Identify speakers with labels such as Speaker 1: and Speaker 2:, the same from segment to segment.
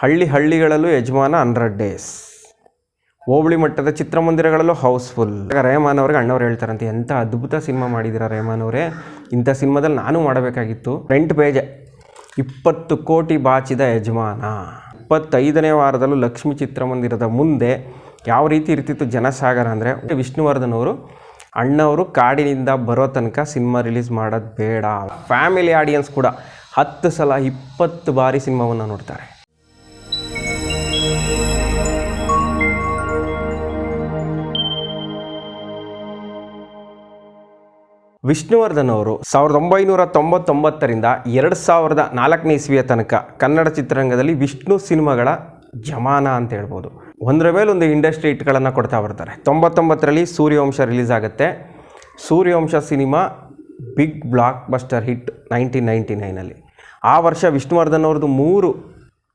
Speaker 1: ಹಳ್ಳಿ ಹಳ್ಳಿಗಳಲ್ಲೂ ಯಜಮಾನ ಹಂಡ್ರೆಡ್ ಡೇಸ್ ಹೋಬಳಿ ಮಟ್ಟದ ಚಿತ್ರಮಂದಿರಗಳಲ್ಲೂ ಹೌಸ್ಫುಲ್ ರೆಹಮಾನ್ ಅವ್ರಿಗೆ ಅಣ್ಣವ್ರು ಹೇಳ್ತಾರಂತೆ ಎಂಥ ಅದ್ಭುತ ಸಿನಿಮಾ ಮಾಡಿದ್ದೀರಾ ರೆಹಮಾನ್ ಅವರೇ. ಇಂಥ ಸಿನಿಮಾದಲ್ಲಿ ನಾನು ಮಾಡಬೇಕಾಗಿತ್ತು. ಫ್ರಂಟ್ ಪೇಜ್ ಇಪ್ಪತ್ತು ಕೋಟಿ ಬಾಚಿದ ಯಜಮಾನ. ಇಪ್ಪತ್ತೈದನೇ ವಾರದಲ್ಲೂ ಲಕ್ಷ್ಮಿ ಚಿತ್ರಮಂದಿರದ ಮುಂದೆ ಯಾವ ರೀತಿ ಇರ್ತಿತ್ತು ಜನಸಾಗರ ಅಂದರೆ, ವಿಷ್ಣುವರ್ಧನ್ ಅವರು ಅಣ್ಣವರು ಕಾಡಿನಿಂದ ಬರೋ ತನಕ ಸಿನಿಮಾ ರಿಲೀಸ್ ಮಾಡೋದು ಬೇಡ. ಫ್ಯಾಮಿಲಿ ಆಡಿಯನ್ಸ್ ಕೂಡ ಹತ್ತು ಸಲ ಇಪ್ಪತ್ತು ಬಾರಿ ಸಿನಿಮಾವನ್ನು ನೋಡ್ತಾರೆ. ವಿಷ್ಣುವರ್ಧನ್ ಅವರು ಸಾವಿರದ ಒಂಬೈನೂರ ತೊಂಬತ್ತೊಂಬತ್ತರಿಂದ ಎರಡು ಸಾವಿರದ ನಾಲ್ಕನೇ ಇಸ್ವಿಯ ತನಕ ಕನ್ನಡ ಚಿತ್ರರಂಗದಲ್ಲಿ ವಿಷ್ಣು ಸಿನಿಮಾಗಳ ಜಮಾನ ಅಂತ ಹೇಳ್ಬೋದು. ಒಂದರ ಮೇಲೆ ಒಂದು ಇಂಡಸ್ಟ್ರಿ ಹಿಟ್ಗಳನ್ನು ಕೊಡ್ತಾ ಬರ್ತಾರೆ. ತೊಂಬತ್ತೊಂಬತ್ತರಲ್ಲಿ ಸೂರ್ಯವಂಶ ರಿಲೀಸ್ ಆಗುತ್ತೆ. Suryavamsha cinema big blockbuster hit nineteen ninety ನೈನಲ್ಲಿ. ಆ ವರ್ಷ ವಿಷ್ಣುವರ್ಧನ್ ಅವ್ರದ್ದು ಮೂರು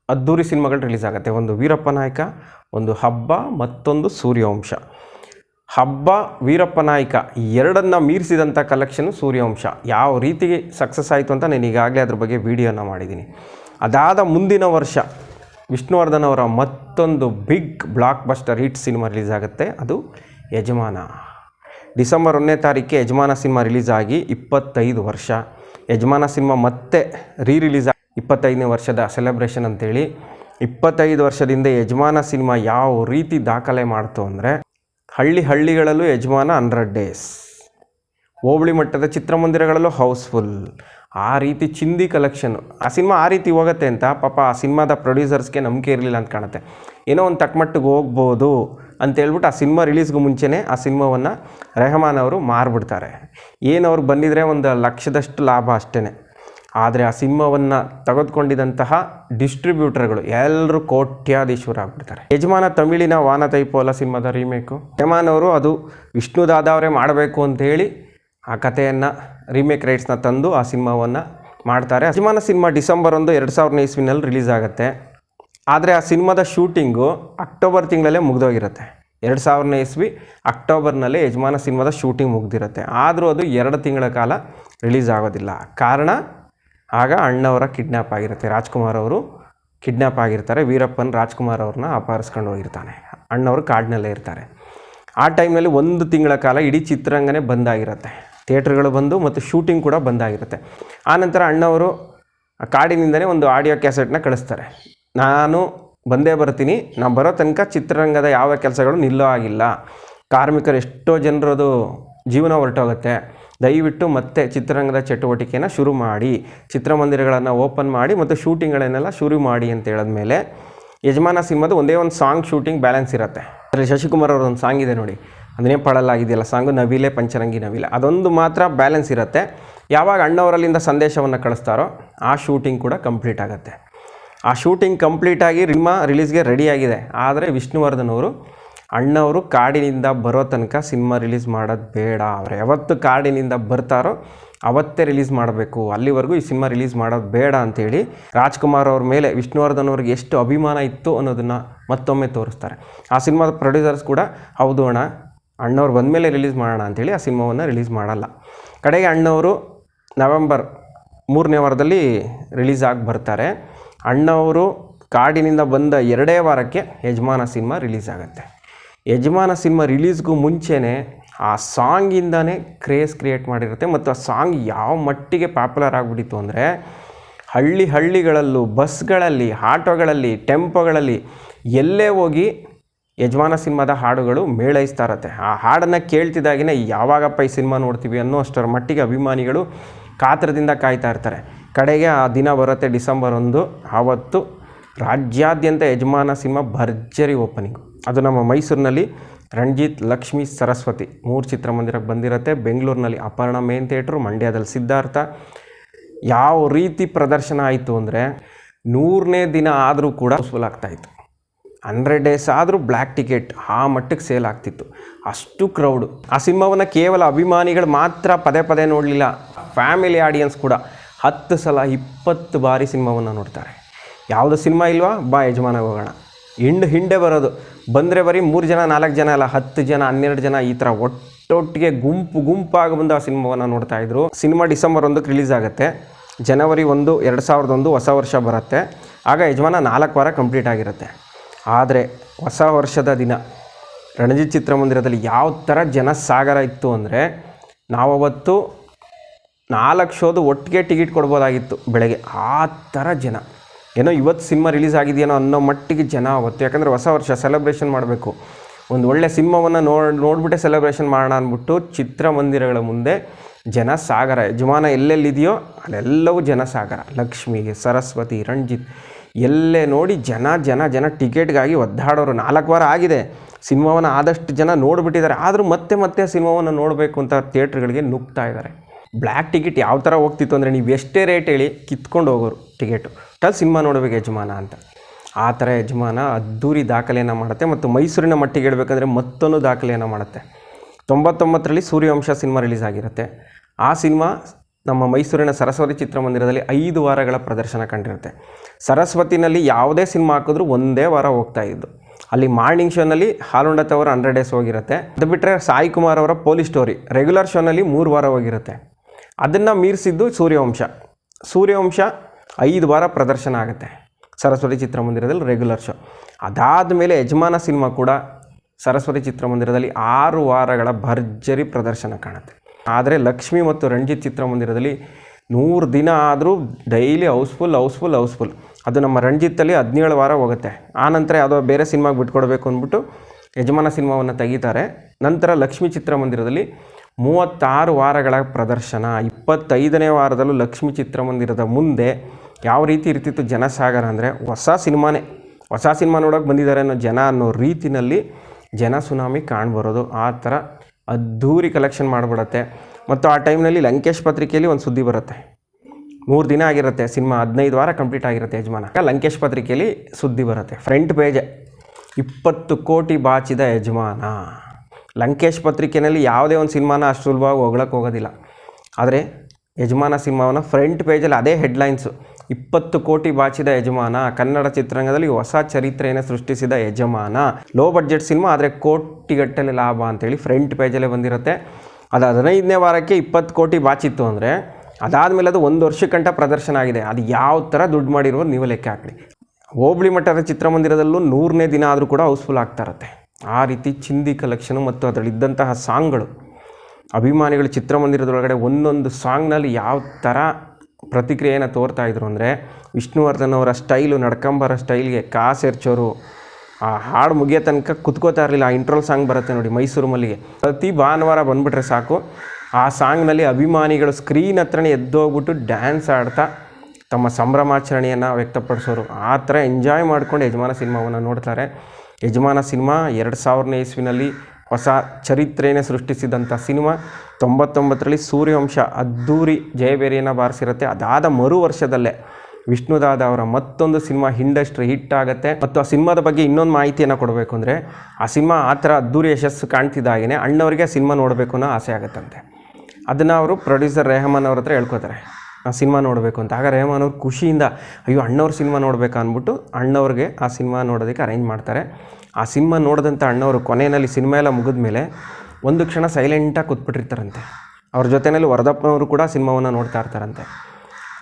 Speaker 1: ಅದ್ದೂರಿ ಸಿನಿಮಾಗಳು ರಿಲೀಸ್ ಆಗುತ್ತೆ. ಒಂದು ವೀರಪ್ಪ ನಾಯಕ, ಒಂದು ಹಬ್ಬ, ಮತ್ತೊಂದು ಸೂರ್ಯವಂಶ. ಹಬ್ಬ ವೀರಪ್ಪ ನಾಯಕ ಈ ಎರಡನ್ನ ಮೀರಿಸಿದಂಥ ಕಲೆಕ್ಷನ್ ಸೂರ್ಯವಂಶ. ಯಾವ ರೀತಿ ಸಕ್ಸಸ್ ಆಯಿತು ಅಂತ ನಾನು ಈಗಾಗಲೇ ಅದ್ರ ಬಗ್ಗೆ ವಿಡಿಯೋನ ಮಾಡಿದ್ದೀನಿ ಅದಾದ ಮುಂದಿನ ವರ್ಷ ವಿಷ್ಣುವರ್ಧನ್ ಅವರ ಮತ್ತೊಂದು big blockbuster hit cinema release ಆಗುತ್ತೆ. ಅದು ಯಜಮಾನ. ಡಿಸೆಂಬರ್ ಒಂದನೇ ತಾರೀಕಿಗೆ ಯಜಮಾನ ಸಿನಿಮಾ ರಿಲೀಸ್ ಆಗಿ ಇಪ್ಪತ್ತೈದು ವರ್ಷ. ಯಜಮಾನ ಸಿನಿಮಾ ಮತ್ತೆ ರೀ ರಿಲೀಸ್ ಆಗಿ ಇಪ್ಪತ್ತೈದನೇ ವರ್ಷದ ಸೆಲೆಬ್ರೇಷನ್ ಅಂತೇಳಿ ಇಪ್ಪತ್ತೈದು ವರ್ಷದಿಂದ ಯಜಮಾನ ಸಿನಿಮಾ ಯಾವ ರೀತಿ ದಾಖಲೆ ಮಾಡ್ತು ಅಂದರೆ ಹಳ್ಳಿ ಹಳ್ಳಿಗಳಲ್ಲೂ ಯಜಮಾನ ಹಂಡ್ರೆಡ್ ಡೇಸ್ ಹೋಬಳಿ ಮಟ್ಟದ ಚಿತ್ರಮಂದಿರಗಳಲ್ಲೂ ಹೌಸ್ಫುಲ್ ಆ ರೀತಿ ಚಿಂದಿ ಕಲೆಕ್ಷನ್ ಆ ಸಿನಿಮಾ ಆ ರೀತಿ ಹೋಗುತ್ತೆ ಅಂತ ಪಾಪ ಆ ಸಿನಿಮಾದ ಪ್ರೊಡ್ಯೂಸರ್ಸ್ಗೆ ನಂಬಿಕೆ ಇರಲಿಲ್ಲ ಅಂತ ಕಾಣುತ್ತೆ. ಏನೋ ಒಂದು ತಕ್ಕಮಟ್ಟಿಗೆ ಹೋಗ್ಬೋದು ಅಂತ ಹೇಳ್ಬಿಟ್ಟು ಆ ಸಿನಿಮಾ ರಿಲೀಸ್ಗೂ ಮುಂಚೆನೇ ಆ ಸಿನಿಮಾವನ್ನು ರೆಹಮಾನ್ ಅವರು ಮಾರ್ಬಿಡ್ತಾರೆ. ಏನು ಅವ್ರು ಬಂದಿದ್ರೆ ಒಂದು ಲಕ್ಷದಷ್ಟು ಲಾಭ ಅಷ್ಟೇ ಆದರೆ ಆ ಸಿಂಹವನ್ನು ತೆಗೆದುಕೊಂಡಿದ್ದಂತಹ ಡಿಸ್ಟ್ರಿಬ್ಯೂಟರ್ಗಳು ಎಲ್ಲರೂ ಕೋಟ್ಯಾಧೀಶ್ವರ ಆಗ್ಬಿಡ್ತಾರೆ. ಯಜಮಾನ ತಮಿಳಿನ ವಾನ ತೈಪೋಲ ಸಿಂಹದ ರೀಮೇಕು? ಯಜಮಾನ್ ಅವರು ಅದು ವಿಷ್ಣುದಾದ ಅವರೇ ಮಾಡಬೇಕು ಅಂತೇಳಿ ಆ ಕಥೆಯನ್ನು, ರೀಮೇಕ್ ರೈಟ್ಸ್ನ ತಂದು ಆ ಸಿಂಹವನ್ನು ಮಾಡ್ತಾರೆ. ಯಜಮಾನ ಸಿನಿಮಾ ಡಿಸೆಂಬರ್ ಒಂದು ಎರಡು ಸಾವಿರದ ಇಸ್ವಿನಲ್ಲಿ ರಿಲೀಸ್ ಆಗುತ್ತೆ. ಆದರೆ ಆ ಸಿನಿಮಾದ ಶೂಟಿಂಗು ಅಕ್ಟೋಬರ್ ತಿಂಗಳಲ್ಲೇ ಮುಗಿದೋಗಿರುತ್ತೆ. ಎರಡು ಸಾವಿರನೇ ಇಸ್ವಿ ಅಕ್ಟೋಬರ್ನಲ್ಲೇ ಯಜಮಾನ ಸಿನಿಮಾದ ಶೂಟಿಂಗ್ ಮುಗ್ದಿರುತ್ತೆ. ಆದರೂ ಅದು ಎರಡು ತಿಂಗಳ ಕಾಲ ರಿಲೀಸ್ ಆಗೋದಿಲ್ಲ. ಕಾರಣ ಆಗ ಅಣ್ಣವರ ಕಿಡ್ನ್ಯಾಪ್ ಆಗಿರುತ್ತೆ. ರಾಜ್ಕುಮಾರ್ ಅವರು ಕಿಡ್ನ್ಯಾಪ್ ಆಗಿರ್ತಾರೆ. ವೀರಪ್ಪನ್ ರಾಜ್ಕುಮಾರ್ ಅವ್ರನ್ನ ಅಪಹರಿಸ್ಕೊಂಡು ಹೋಗಿರ್ತಾನೆ. ಅಣ್ಣವರು ಕಾಡಿನಲ್ಲೇ ಇರ್ತಾರೆ. ಆ ಟೈಮ್ನಲ್ಲಿ ಒಂದು ತಿಂಗಳ ಕಾಲ ಇಡೀ ಚಿತ್ರರಂಗನೇ ಬಂದಾಗಿರುತ್ತೆ ಥಿಯೇಟ್ರ್ಗಳು ಬಂದು ಮತ್ತು ಶೂಟಿಂಗ್ ಕೂಡ ಬಂದಾಗಿರುತ್ತೆ ಆನಂತರ ಅಣ್ಣವರು ಆ ಕಾಡಿನಿಂದನೇ ಒಂದು ಆಡಿಯೋ ಕ್ಯಾಸೆಟ್ನ ಕಳಿಸ್ತಾರೆ. ನಾನು ಬಂದೇ ಬರ್ತೀನಿ. ನಾನು ಬರೋ ತನಕ ಚಿತ್ರರಂಗದ ಯಾವ ಕೆಲಸಗಳು ನಿಲ್ಲೋ ಆಗಿಲ್ಲ ಕಾರ್ಮಿಕರು ಎಷ್ಟೋ ಜನರದು ಜೀವನ ಹೊರಟೋಗುತ್ತೆ. ದಯವಿಟ್ಟು ಮತ್ತೆ ಚಿತ್ರರಂಗದ ಚಟುವಟಿಕೆನ ಶುರು ಮಾಡಿ, ಚಿತ್ರಮಂದಿರಗಳನ್ನು ಓಪನ್ ಮಾಡಿ ಮತ್ತು ಶೂಟಿಂಗ್ಗಳನ್ನೆಲ್ಲ ಶುರು ಮಾಡಿ ಅಂತ ಹೇಳಿದ್ಮೇಲೆ ಯಜಮಾನ ಸಿಂಹದ ಒಂದೇ ಒಂದು ಸಾಂಗ್ ಶೂಟಿಂಗ್ ಬ್ಯಾಲೆನ್ಸ್ ಇರುತ್ತೆ. ಅದರಲ್ಲಿ ಶಶಿಕುಮಾರ್ ಅವ್ರ ಒಂದು ಸಾಂಗ್ ಇದೆ ನೋಡಿ. ಅದನ್ನೇ ಪಡಲಾಗಿದೆಯಲ್ಲ ಸಾಂಗು? ನವಿಲೆ ಪಂಚರಂಗಿ ನವಿಲೆ. ಅದೊಂದು ಮಾತ್ರ ಬ್ಯಾಲೆನ್ಸ್ ಇರುತ್ತೆ. ಯಾವಾಗ ಅಣ್ಣವರಲ್ಲಿಂದ ಸಂದೇಶವನ್ನು ಕಳಿಸ್ತಾರೋ ಆ ಶೂಟಿಂಗ್ ಕೂಡ ಕಂಪ್ಲೀಟ್ ಆಗುತ್ತೆ. ಆ ಶೂಟಿಂಗ್ ಕಂಪ್ಲೀಟಾಗಿ ರಿಮಾ ರಿಲೀಸ್ಗೆ ರೆಡಿಯಾಗಿದೆ ಆದರೆ ವಿಷ್ಣುವರ್ಧನ್ ಅವರು ಅಣ್ಣವರು ಕಾಡಿನಿಂದ ಬರೋ ತನಕ ಸಿನಿಮಾ ರಿಲೀಸ್ ಮಾಡೋದು ಬೇಡ ಅವ್ರು. ಯಾವತ್ತು ಕಾಡಿನಿಂದ ಬರ್ತಾರೋ ಅವತ್ತೇ ರಿಲೀಸ್ ಮಾಡಬೇಕು. ಅಲ್ಲಿವರೆಗೂ ಈ ಸಿನಿಮಾ ರಿಲೀಸ್ ಮಾಡೋದು ಬೇಡ ಅಂತೇಳಿ ರಾಜ್ಕುಮಾರ್ ಅವ್ರ ಮೇಲೆ ವಿಷ್ಣುವರ್ಧನ್ ಅವ್ರಿಗೆ ಎಷ್ಟು ಅಭಿಮಾನ ಇತ್ತು ಅನ್ನೋದನ್ನು ಮತ್ತೊಮ್ಮೆ ತೋರಿಸ್ತಾರೆ. ಆ ಸಿನಿಮಾದ ಪ್ರೊಡ್ಯೂಸರ್ಸ್ ಕೂಡ, ಹೌದು ಅಣ್ಣ, ಅಣ್ಣವ್ರು ಬಂದಮೇಲೆ ರಿಲೀಸ್ ಮಾಡೋಣ ಅಂತೇಳಿ ಆ ಸಿನಿಮಾವನ್ನು ರಿಲೀಸ್ ಮಾಡಲ್ಲ. ಕಡೆಗೆ ಅಣ್ಣವರು ನವೆಂಬರ್ ಮೂರನೇ ವಾರದಲ್ಲಿ ರಿಲೀಸ್ ಆಗಿ ಬರ್ತಾರೆ. ಅಣ್ಣವರು ಕಾಡಿನಿಂದ ಬಂದ ಎರಡೇ ವಾರಕ್ಕೆ ಯಜಮಾನ ಸಿನಿಮಾ ರಿಲೀಸ್ ಆಗುತ್ತೆ. ಯಜಮಾನ ಸಿನಿಮಾ ರಿಲೀಸ್ಗೂ ಮುಂಚೆನೇ ಆ ಸಾಂಗಿಂದನೇ ಕ್ರೇಸ್ ಕ್ರಿಯೇಟ್ ಮಾಡಿರುತ್ತೆ ಮತ್ತು ಆ ಸಾಂಗ್ ಯಾವ ಮಟ್ಟಿಗೆ ಪಾಪ್ಯುಲರ್ ಆಗಿಬಿಟ್ಟಿತ್ತು ಅಂದರೆ ಹಳ್ಳಿ ಹಳ್ಳಿಗಳಲ್ಲೂ, ಬಸ್ಗಳಲ್ಲಿ, ಆಟೋಗಳಲ್ಲಿ, ಟೆಂಪೋಗಳಲ್ಲಿ ಎಲ್ಲೇ ಹೋಗಿ ಯಜಮಾನ ಸಿನಿಮಾದ ಹಾಡುಗಳು ಮೇಳೈಸ್ತಾ ಇರತ್ತೆ. ಆ ಹಾಡನ್ನು ಕೇಳ್ತಿದ್ದಾಗಿನೇ ಯಾವಾಗಪ್ಪ ಈ ಸಿನಿಮಾ ನೋಡ್ತೀವಿ ಅನ್ನೋ ಅಷ್ಟರ ಮಟ್ಟಿಗೆ ಅಭಿಮಾನಿಗಳು ಕಾತರದಿಂದ ಕಾಯ್ತಾ ಇರ್ತಾರೆ. ಕಡೆಗೆ ಆ ದಿನ ಬರುತ್ತೆ ಡಿಸೆಂಬರ್ ಒಂದು, ಆವತ್ತು ರಾಜ್ಯಾದ್ಯಂತ ಯಜಮಾನ ಸಿನಿಮಾ ಭರ್ಜರಿ ಓಪನಿಂಗ್. ಅದು ನಮ್ಮ ಮೈಸೂರಿನಲ್ಲಿ ರಣಜಿತ್, ಲಕ್ಷ್ಮಿ, ಸರಸ್ವತಿ ಮೂರು ಚಿತ್ರಮಂದಿರಕ್ಕೆ ಬಂದಿರುತ್ತೆ. ಬೆಂಗಳೂರಿನಲ್ಲಿ ಅಪರ್ಣ ಮೇನ್ ಥಿಯೇಟ್ರು, ಮಂಡ್ಯದಲ್ಲಿ ಸಿದ್ಧಾರ್ಥ. ಯಾವ ರೀತಿ ಪ್ರದರ್ಶನ ಆಯಿತು ಅಂದರೆ ನೂರನೇ ದಿನ ಆದರೂ ಕೂಡ ಹೌಸ್ಫುಲ್ ಆಗ್ತಾಯಿತ್ತು ಹಂಡ್ರೆಡ್ ಡೇಸ್ ಆದರೂ ಬ್ಲ್ಯಾಕ್ ಟಿಕೆಟ್ ಆ ಮಟ್ಟಕ್ಕೆ ಸೇಲ್ ಆಗ್ತಿತ್ತು. ಅಷ್ಟು ಕ್ರೌಡು ಆ ಸಿನಿಮಾವನ್ನು ಕೇವಲ ಅಭಿಮಾನಿಗಳು ಮಾತ್ರ ಪದೇ ಪದೇ ನೋಡಲಿಲ್ಲ. ಫ್ಯಾಮಿಲಿ ಆಡಿಯನ್ಸ್ ಕೂಡ ಹತ್ತು ಸಲ ಇಪ್ಪತ್ತು ಬಾರಿ ಸಿನಿಮಾವನ್ನು ನೋಡ್ತಾರೆ. ಯಾವುದು ಸಿನಿಮಾ ಇಲ್ವಾ? ಬಾ ಯಜಮಾನ ಹೋಗೋಣ. ಹಿಂಡು ಹಿಂಡೆ ಬರೋದು. ಬಂದರೆ ಬರೀ ಮೂರು ಜನ, ನಾಲ್ಕು ಜನ ಅಲ್ಲ, ಹತ್ತು ಜನ, ಹನ್ನೆರಡು ಜನ ಈ ಥರ ಒಟ್ಟೊಟ್ಟಿಗೆ ಗುಂಪು ಗುಂಪಾಗಿ ಬಂದು ಆ ಸಿನಿಮಾವನ್ನು ನೋಡ್ತಾ ಇದ್ರು. ಸಿನಿಮಾ ಡಿಸೆಂಬರ್ ಒಂದಕ್ಕೆ ರಿಲೀಸ್ ಆಗುತ್ತೆ. ಜನವರಿ ಒಂದು, ಎರಡು ಸಾವಿರದ ಒಂದು ಹೊಸ ವರ್ಷ ಬರುತ್ತೆ. ಆಗ ಯಜಮಾನ ನಾಲ್ಕು ವಾರ ಕಂಪ್ಲೀಟ್ ಆಗಿರುತ್ತೆ. ಆದರೆ ಹೊಸ ವರ್ಷದ ದಿನ, ರಣಜಿತ್ ಚಿತ್ರಮಂದಿರದಲ್ಲಿ ಯಾವ ಥರ ಜನಸಾಗರ ಇತ್ತು ಅಂದರೆ ನಾವತ್ತು ನಾಲ್ಕು ಶೋದು ಒಟ್ಟಿಗೆ ಟಿಕೆಟ್ ಕೊಡ್ಬೋದಾಗಿತ್ತು ಬೆಳಗ್ಗೆ. ಆ ಥರ ಜನ. ಏನೋ ಇವತ್ತು ಸಿನಿಮಾ ರಿಲೀಸ್ ಆಗಿದೆಯೇನೋ ಅನ್ನೋ ಮಟ್ಟಿಗೆ ಜನ ಆವತ್ತು ಯಾಕಂದರೆ ಹೊಸ ವರ್ಷ ಸೆಲೆಬ್ರೇಷನ್ ಮಾಡಬೇಕು. ಒಂದು ಒಳ್ಳೆ ಸಿನಿಮಾವನ್ನು ನೋಡಿ, ನೋಡಿಬಿಟ್ಟೆ ಸೆಲೆಬ್ರೇಷನ್ ಮಾಡೋಣ ಅಂದ್ಬಿಟ್ಟು ಚಿತ್ರಮಂದಿರಗಳ ಮುಂದೆ ಜನ ಸಾಗರ, ಯಜಮಾನ ಎಲ್ಲೆಲ್ಲಿದೆಯೋ ಅಲ್ಲೆಲ್ಲವೂ ಜನ ಸಾಗರ. ಲಕ್ಷ್ಮಿಗೆ ಸರಸ್ವತಿ, ರಂಜಿತ್ ಎಲ್ಲೇ ನೋಡಿ ಜನ ಜನ ಜನ ಟಿಕೆಟ್ಗಾಗಿ ಒದ್ದಾಡೋರು. ನಾಲ್ಕು ವಾರ ಆಗಿದೆ. ಸಿನಿಮಾವನ್ನು ಆದಷ್ಟು ಜನ ನೋಡಿಬಿಟ್ಟಿದ್ದಾರೆ. ಆದರೂ ಮತ್ತೆ ಮತ್ತೆ ಸಿನಿಮಾವನ್ನು ನೋಡಬೇಕು ಅಂತ ಥಿಯೇಟ್ರ್ಗಳಿಗೆ ನುಗ್ತಾ ಇದ್ದಾರೆ. ಬ್ಲ್ಯಾಕ್ ಟಿಕೆಟ್ ಯಾವ ಥರ ಹೋಗ್ತಿತ್ತು ಅಂದರೆ ನೀವು ಎಷ್ಟೇ ರೇಟ್ ಹೇಳಿ ಕಿತ್ಕೊಂಡು ಹೋಗೋರು ಟಿಕೆಟು. ಟಲ್ ಸಿನಿಮಾ ನೋಡಬೇಕು ಯಜಮಾನ ಅಂತ. ಆ ಥರ ಯಜಮಾನ ಅದ್ದೂರಿ ದಾಖಲೆಯನ್ನು ಮಾಡುತ್ತೆ ಮತ್ತು ಮೈಸೂರಿನ ಮಟ್ಟಿಗೆ ಹೇಳಬೇಕಂದ್ರೆ ಮತ್ತೊಂದು ದಾಖಲೆಯನ್ನು ಮಾಡುತ್ತೆ. ತೊಂಬತ್ತೊಂಬತ್ತರಲ್ಲಿ ಸೂರ್ಯವಂಶ ಸಿನಿಮಾ ರಿಲೀಸ್ ಆಗಿರುತ್ತೆ. ಆ ಸಿನಿಮಾ ನಮ್ಮ ಮೈಸೂರಿನ ಸರಸ್ವತಿ ಚಿತ್ರಮಂದಿರದಲ್ಲಿ ಐದು ವಾರಗಳ ಪ್ರದರ್ಶನ ಕಂಡಿರುತ್ತೆ. ಸರಸ್ವತಿನಲ್ಲಿ ಯಾವುದೇ ಸಿನಿಮಾ ಹಾಕಿದ್ರೂ ಒಂದೇ ವಾರ ಹೋಗ್ತಾ ಇದ್ದು. ಅಲ್ಲಿ ಮಾರ್ನಿಂಗ್ ಶೋನಲ್ಲಿ ಹಾಲುಂಡತ್ ತವರು ಹಂಡ್ರೆಡ್ ಡೇಸ್ ಹೋಗಿರುತ್ತೆ. ಅದು ಬಿಟ್ಟರೆ ಸಾಯಿ ಕುಮಾರ್ ಅವರ ಪೊಲೀಸ್ ಸ್ಟೋರಿ ರೆಗ್ಯುಲರ್ ಶೋನಲ್ಲಿ ಮೂರು ವಾರ ಹೋಗಿರುತ್ತೆ. ಅದನ್ನು ಮೀರಿಸಿದ್ದು ಸೂರ್ಯವಂಶ. ಸೂರ್ಯವಂಶ ಐದು ವಾರ ಪ್ರದರ್ಶನ ಆಗುತ್ತೆ. ಸರಸ್ವತಿ ಚಿತ್ರಮಂದಿರದಲ್ಲಿ ರೆಗ್ಯುಲರ್ ಶೋ ಅದಾದ ಮೇಲೆ ಯಜಮಾನ ಸಿನಿಮಾ ಕೂಡ ಸರಸ್ವತಿ ಚಿತ್ರಮಂದಿರದಲ್ಲಿ ಆರು ವಾರಗಳ ಭರ್ಜರಿ ಪ್ರದರ್ಶನ ಕಾಣುತ್ತೆ. ಆದರೆ ಲಕ್ಷ್ಮಿ ಮತ್ತು ರಂಜಿತ್ ಚಿತ್ರಮಂದಿರದಲ್ಲಿ ನೂರು ದಿನ ಆದರೂ ಡೈಲಿ ಹೌಸ್ಫುಲ್ ಹೌಸ್ಫುಲ್ ಹೌಸ್ಫುಲ್ ಅದು ನಮ್ಮ ರಂಜಿತ್ತಲ್ಲಿ ಹದಿನೇಳು ವಾರ ಹೋಗುತ್ತೆ. ಆನಂತರ ನಂತರ ಯಾವುದೋ ಬೇರೆ ಸಿನಿಮಾಗೆ ಬಿಟ್ಕೊಡ್ಬೇಕು ಅಂದ್ಬಿಟ್ಟು ಯಜಮಾನ ಸಿನಿಮಾವನ್ನು ತೆಗಿತಾರೆ. ನಂತರ ಲಕ್ಷ್ಮಿ ಚಿತ್ರಮಂದಿರದಲ್ಲಿ ಮೂವತ್ತಾರು ವಾರಗಳ ಪ್ರದರ್ಶನ. ಇಪ್ಪತ್ತೈದನೇ ವಾರದಲ್ಲೂ ಲಕ್ಷ್ಮಿ ಚಿತ್ರಮಂದಿರದ ಮುಂದೆ ಯಾವ ರೀತಿ ಇರ್ತಿತ್ತು ಜನಸಾಗರ ಅಂದರೆ ಹೊಸ ಸಿನಿಮಾನೇ. ಹೊಸ ಸಿನಿಮಾ ನೋಡೋಕೆ ಬಂದಿದ್ದಾರೆ ಅನ್ನೋ ಜನ ಅನ್ನೋ ರೀತಿನಲ್ಲಿ ಜನ ಸುನಾಮಿ ಕಾಣ್ಬರೋದು ಆ ಥರ ಅದ್ಧೂರಿ ಕಲೆಕ್ಷನ್ ಮಾಡಿಬಿಡತ್ತೆ. ಮತ್ತು ಆ ಟೈಮ್ನಲ್ಲಿ ಲಂಕೇಶ್ ಪತ್ರಿಕೆಯಲ್ಲಿ ಒಂದು ಸುದ್ದಿ ಬರುತ್ತೆ. ಮೂರು ದಿನ ಆಗಿರುತ್ತೆ ಸಿನಿಮಾ, ಹದಿನೈದು ವಾರ ಕಂಪ್ಲೀಟ್ ಆಗಿರುತ್ತೆ ಯಜಮಾನ. ಲಂಕೇಶ್ ಪತ್ರಿಕೆಯಲ್ಲಿ ಸುದ್ದಿ ಬರುತ್ತೆ. ಫ್ರಂಟ್ ಪೇಜೆ ಇಪ್ಪತ್ತು ಕೋಟಿ ಬಾಚಿದ ಯಜಮಾನ. ಲಂಕೇಶ್ ಪತ್ರಿಕೆಯಲ್ಲಿ ಯಾವುದೇ ಒಂದು ಸಿನಿಮಾನ ಅಷ್ಟು ಸುಲಭವಾಗಿ ಹೋಗೋದಿಲ್ಲ. ಆದರೆ ಯಜಮಾನ ಸಿನಿಮಾವನ್ನು ಫ್ರಂಟ್ ಪೇಜಲ್ಲಿ ಅದೇ ಹೆಡ್ಲೈನ್ಸು ಇಪ್ಪತ್ತು ಕೋಟಿ ಬಾಚಿದ ಯಜಮಾನ. ಕನ್ನಡ ಚಿತ್ರರಂಗದಲ್ಲಿ ಹೊಸ ಚರಿತ್ರೆಯನ್ನು ಸೃಷ್ಟಿಸಿದ ಯಜಮಾನ. ಲೋ ಬಡ್ಜೆಟ್ ಸಿನಿಮಾ ಆದರೆ ಕೋಟಿಗಟ್ಟಲೆ ಲಾಭ ಅಂತೇಳಿ ಫ್ರಂಟ್ ಪೇಜಲ್ಲೇ ಬಂದಿರುತ್ತೆ. ಅದು ಹದಿನೈದನೇ ವಾರಕ್ಕೆ ಇಪ್ಪತ್ತು ಕೋಟಿ ಬಾಚಿತ್ತು ಅಂದರೆ ಅದಾದಮೇಲೆ ಅದು ಒಂದು ವರ್ಷಕ್ಕಂಟ ಪ್ರದರ್ಶನ ಆಗಿದೆ. ಅದು ಯಾವ ಥರ ದುಡ್ಡು ಮಾಡಿರೋದು ನೀವು ಲೆಕ್ಕ ಹಾಕಿ ಹೋಬಳಿ ಮಟ್ಟದ ಚಿತ್ರಮಂದಿರದಲ್ಲೂ ನೂರನೇ ದಿನ ಆದರೂ ಕೂಡ ಹೌಸ್ಫುಲ್ ಆಗ್ತಾ ಇರುತ್ತೆ. ಆ ರೀತಿ ಚಿಂದಿ ಕಲೆಕ್ಷನು ಮತ್ತು ಅದರಲ್ಲಿದ್ದಂತಹ ಸಾಂಗ್ಗಳು ಅಭಿಮಾನಿಗಳು ಚಿತ್ರಮಂದಿರದೊಳಗಡೆ ಒಂದೊಂದು ಸಾಂಗ್ನಲ್ಲಿ ಯಾವ ಥರ ಪ್ರತಿಕ್ರಿಯೆಯನ್ನು ತೋರ್ತಾ ಇದ್ರು ಅಂದರೆ ವಿಷ್ಣುವರ್ಧನ್ ಅವರ ಸ್ಟೈಲು, ನಡ್ಕೊಂಬರೋ ಸ್ಟೈಲ್ಗೆ ಕಾಸೆರ್ಚೋರು, ಆ ಹಾಡು ಮುಗಿಯೋ ತನಕ ಕುತ್ಕೋತಾ ಇರಲಿಲ್ಲ. ಆ ಇಂಟ್ರೋಲ್ ಸಾಂಗ್ ಬರುತ್ತೆ ನೋಡಿ ಮೈಸೂರು ಮಲ್ಲಿಗೆ ಪ್ರತಿ ಭಾನುವಾರ ಬಂದುಬಿಟ್ರೆ ಸಾಕು. ಆ ಸಾಂಗ್ನಲ್ಲಿ ಅಭಿಮಾನಿಗಳು ಸ್ಕ್ರೀನ್ ಹತ್ರನೇ ಎದ್ದೋಗ್ಬಿಟ್ಟು ಡ್ಯಾನ್ಸ್ ಆಡ್ತಾ ತಮ್ಮ ಸಂಭ್ರಮಾಚರಣೆಯನ್ನು ವ್ಯಕ್ತಪಡಿಸೋರು. ಆ ಥರ ಎಂಜಾಯ್ ಮಾಡ್ಕೊಂಡು ಯಜಮಾನ ಸಿನಿಮಾವನ್ನು ನೋಡ್ತಾರೆ. ಯಜಮಾನ ಸಿನಿಮಾ ಎರಡು ಸಾವಿರನೇ ಇಸ್ವಿನಲ್ಲಿ ಹೊಸ ಚರಿತ್ರೆಯನ್ನು ಸೃಷ್ಟಿಸಿದಂಥ ಸಿನಿಮಾ ತೊಂಬತ್ತೊಂಬತ್ತರಲ್ಲಿ ಸೂರ್ಯವಂಶ ಅದ್ಧೂರಿ ಜಯಬೇರಿಯನ್ನು ಬಾರಿಸಿರುತ್ತೆ. ಅದಾದ ಮರು ವರ್ಷದಲ್ಲೇ ವಿಷ್ಣುದಾದ ಅವರ ಮತ್ತೊಂದು ಸಿನಿಮಾ ಇಂಡಸ್ಟ್ರಿ ಹಿಟ್ ಆಗುತ್ತೆ. ಮತ್ತು ಆ ಸಿನಿಮಾದ ಬಗ್ಗೆ ಇನ್ನೊಂದು ಮಾಹಿತಿಯನ್ನು ಕೊಡಬೇಕು ಅಂದರೆ ಆ ಸಿನಿಮಾ ಆ ಥರ ಅದ್ದೂರಿ ಯಶಸ್ಸು ಕಾಣ್ತಿದ್ದಾಗೇ ಅಣ್ಣವರಿಗೆ ಸಿನಿಮಾ ನೋಡಬೇಕು ಅನ್ನೋ ಆಸೆ ಆಗುತ್ತಂತೆ. ಅದನ್ನು ಅವರು ಪ್ರೊಡ್ಯೂಸರ್ ರೆಹಮಾನ್ ಅವ್ರ ಹತ್ರ ಹೇಳ್ಕೊತಾರೆ. ಆ ಸಿನಿಮಾ ನೋಡಬೇಕು ಅಂತ. ಆಗ ರೆಹಮಾನ್ ಅವರು ಖುಷಿಯಿಂದ, ಅಯ್ಯೋ, ಅಣ್ಣವ್ರ ಸಿನಿಮಾ ನೋಡ್ಬೇಕು ಅಂದ್ಬಿಟ್ಟು ಅಣ್ಣವ್ರಿಗೆ ಆ ಸಿನಿಮಾ ನೋಡೋದಕ್ಕೆ ಅರೇಂಜ್ ಮಾಡ್ತಾರೆ. ಆ ಸಿನಿಮಾ ನೋಡಿದಂಥ ಅಣ್ಣವರು ಕೊನೆಯಲ್ಲಿ ಸಿನಿಮಾ ಎಲ್ಲ ಮುಗಿದ ಮೇಲೆ ಒಂದು ಕ್ಷಣ ಸೈಲೆಂಟಾಗಿ ಕೂತ್ಬಿಟ್ಟಿರ್ತಾರಂತೆ. ಅವ್ರ ಜೊತೆಯಲ್ಲಿ ವರದಪ್ಪನವರು ಕೂಡ ಸಿನಿಮಾವನ್ನು ನೋಡ್ತಾ ಇರ್ತಾರಂತೆ.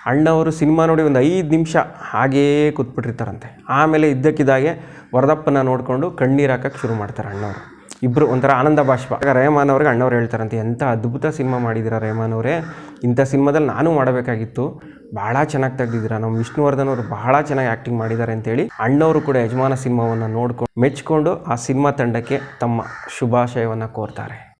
Speaker 1: ಅಣ್ಣವರು ಸಿನಿಮಾ ನೋಡಿ ಒಂದು ಐದು ನಿಮಿಷ ಹಾಗೇ ಕೂತ್ಬಿಟ್ಟಿರ್ತಾರಂತೆ. ಆಮೇಲೆ ಇದ್ದಕ್ಕಿದ್ದಾಗೆ ವರದಪ್ಪನ ನೋಡಿಕೊಂಡು ಕಣ್ಣೀರು ಹಾಕಕ್ಕೆ ಶುರು ಮಾಡ್ತಾರೆ ಅಣ್ಣವರು. ಇಬ್ಬರು ಒಂಥರ ಆನಂದ ಬಾಷ್ಪ. ಆಗ ರೆಹಮಾನ್ ಅವ್ರಿಗೆ ಅಣ್ಣವ್ರು ಹೇಳ್ತಾರಂತೆ ಎಂಥ ಅದ್ಭುತ ಸಿನಿಮಾ ಮಾಡಿದ್ದೀರಾ ರೆಹಮಾನ್ ಅವರೇ? ಇಂಥ ಸಿನಿಮಾದಲ್ಲಿ ನಾನು ಮಾಡಬೇಕಾಗಿತ್ತು. ಭಾಳ ಚೆನ್ನಾಗಿ ತೆಗ್ದಿದ್ದೀರಾ? ನಮ್ಮ ವಿಷ್ಣುವರ್ಧನ್ ಅವರು ಬಹಳ ಚೆನ್ನಾಗಿ ಆ್ಯಕ್ಟಿಂಗ್ ಮಾಡಿದ್ದಾರೆ ಅಂತೇಳಿ ಅಣ್ಣವರು ಕೂಡ ಯಜಮಾನ ಸಿನಿಮಾವನ್ನು ನೋಡ್ಕೊಂಡು ಮೆಚ್ಚಿಕೊಂಡು ಆ ಸಿನಿಮಾ ತಂಡಕ್ಕೆ ತಮ್ಮ ಶುಭಾಶಯವನ್ನು ಕೋರ್ತಾರೆ.